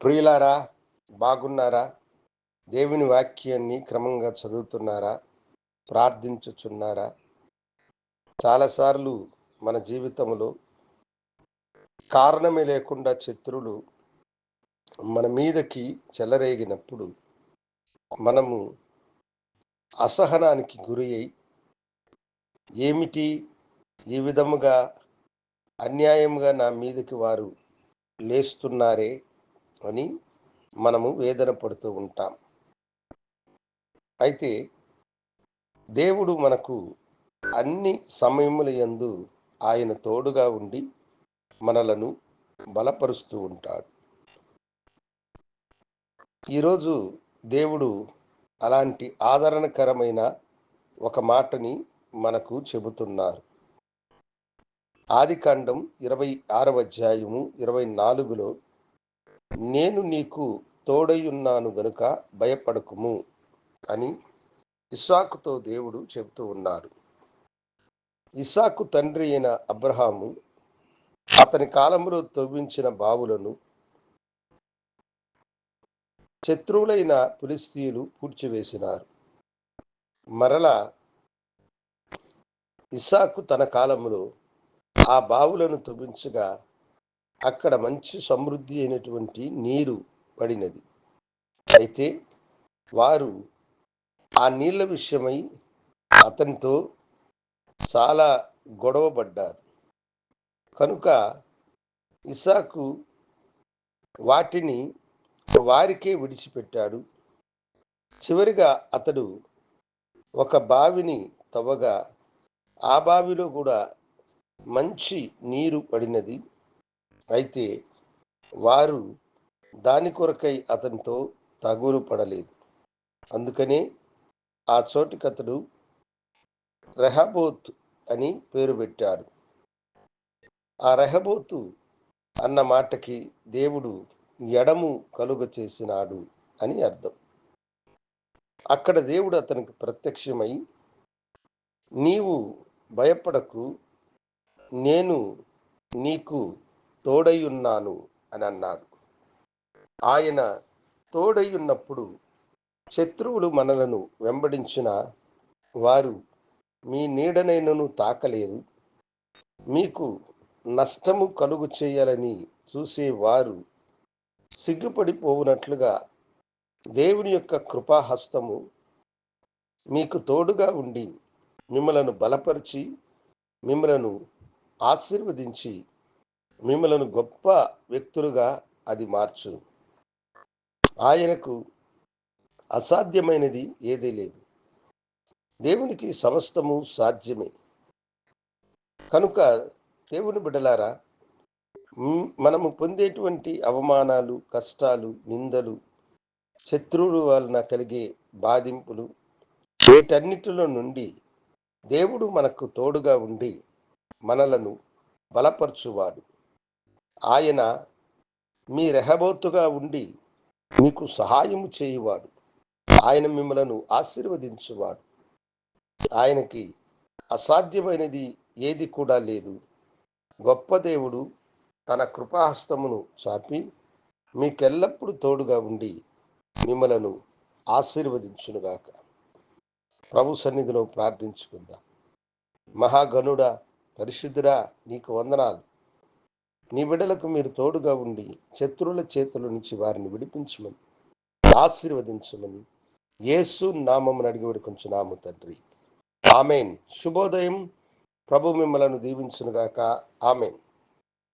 ప్రియులారా బాగున్నారా? దేవుని వాక్యాన్ని క్రమంగా చదువుతున్నారా? ప్రార్థించుచున్నారా? చాలాసార్లు మన జీవితంలో కారణమే లేకుండా శత్రులు మన మీదకి చెలరేగినప్పుడు మనము అసహనానికి గురి అయి ఏమిటి? ఈ విధముగా అన్యాయంగా నా మీదకి వారు లేస్తున్నారే? అని మనము వేదన పడుతూ ఉంటాం. అయితే దేవుడు మనకు అన్ని సమయముల యందు ఆయన తోడుగా ఉండి మనలను బలపరుస్తూ ఉంటాడు. ఈరోజు దేవుడు అలాంటి ఆదరణకరమైన ఒక మాటని మనకు చెబుతున్నారు. ఆదికాండం ఇరవై ఆరవ అధ్యాయము ఇరవై నాలుగులో నేను నీకు తోడయున్నాను గనుక భయపడకుము అని ఇస్సాకుతో దేవుడు చెబుతూ ఉన్నాడు ఇస్సాకు తండ్రి అయిన అబ్రహాము అతని కాలంలో తవ్వించిన బావులను శత్రువులైన పులిస్తీయులు పూడ్చివేసినారు. మరలా ఇస్సాకు తన కాలంలో ఆ బావులను తవ్వించగా అక్కడ మంచి సమృద్ధి అయినటువంటి నీరు పడినది. అయితే వారు ఆ నీళ్ళ విషయమై అతనితో చాలా గొడవపడ్డారు. కనుక ఇసాకు వాటిని వారికే విడిచిపెట్టాడు. చివరిగా అతడు ఒక బావిని తవ్వగా ఆ బావిలో కూడా మంచి నీరు పడినది. అయితే వారు దాని కొరకై అతనితో తగులు పడలేదు. అందుకనే ఆ చోటికతడు రెహబోత్ అని పేరు పెట్టాడు. ఆ రెహబోతు అన్న మాటకి దేవుడు ఎడము కలుగ చేసినాడు అని అర్థం. అక్కడ దేవుడు అతనికి ప్రత్యక్షమై నీవు భయపడకు నేను నీకు తోడై ఉన్నాను అని అన్నాడు. ఆయన తోడై ఉన్నప్పుడు శత్రువులు మనలను వెంబడించిన వారు మీ నీడనైనను తాకలేరు. మీకు నష్టము కలుగు చేయాలని చూసేవారు సిగ్గుపడిపోవునట్లుగా దేవుని యొక్క కృపాహస్తము మీకు తోడుగా ఉండి మిమ్మలను బలపరిచి మిమ్మలను ఆశీర్వదించి మిమ్మలను గొప్ప వ్యక్తులుగా అది మార్చు ఆయనకు అసాధ్యమైనది ఏదీ లేదు. దేవునికి సమస్తము సాధ్యమే. కనుక దేవుని బిడలారా మనము పొందేటువంటి అవమానాలు కష్టాలు నిందలు శత్రువుల వలన కలిగే బాధింపులు వీటన్నిటిలో నుండి దేవుడు మనకు తోడుగా ఉండి మనలను బలపరచువాడు. ఆయన మీ రెహబోతుగా ఉండి మీకు సహాయము చేయువాడు. ఆయన మిమ్మలను ఆశీర్వదించువాడు. ఆయనకి అసాధ్యమైనది ఏది కూడా లేదు. గొప్ప దేవుడు తన కృపాహస్తమును చాపి మీకెల్లప్పుడూ తోడుగా ఉండి మిమ్మలను ఆశీర్వదించునుగాక. ప్రభు సన్నిధిలో ప్రార్థించుకుందాం. మహాగణుడా పరిశుద్ధుడా నీకు వందనాలు. నీ బిడ్డలకు మీరు తోడుగా ఉండి శత్రువుల చేతుల నుంచి వారిని విడిపించమని ఆశీర్వదించమని యేసు నామమును అడిగి వేడుకొంచున్నాము తండ్రి. ఆమెన్. శుభోదయం. ప్రభు మిమ్మలను దీవించునుగాక. ఆమెన్.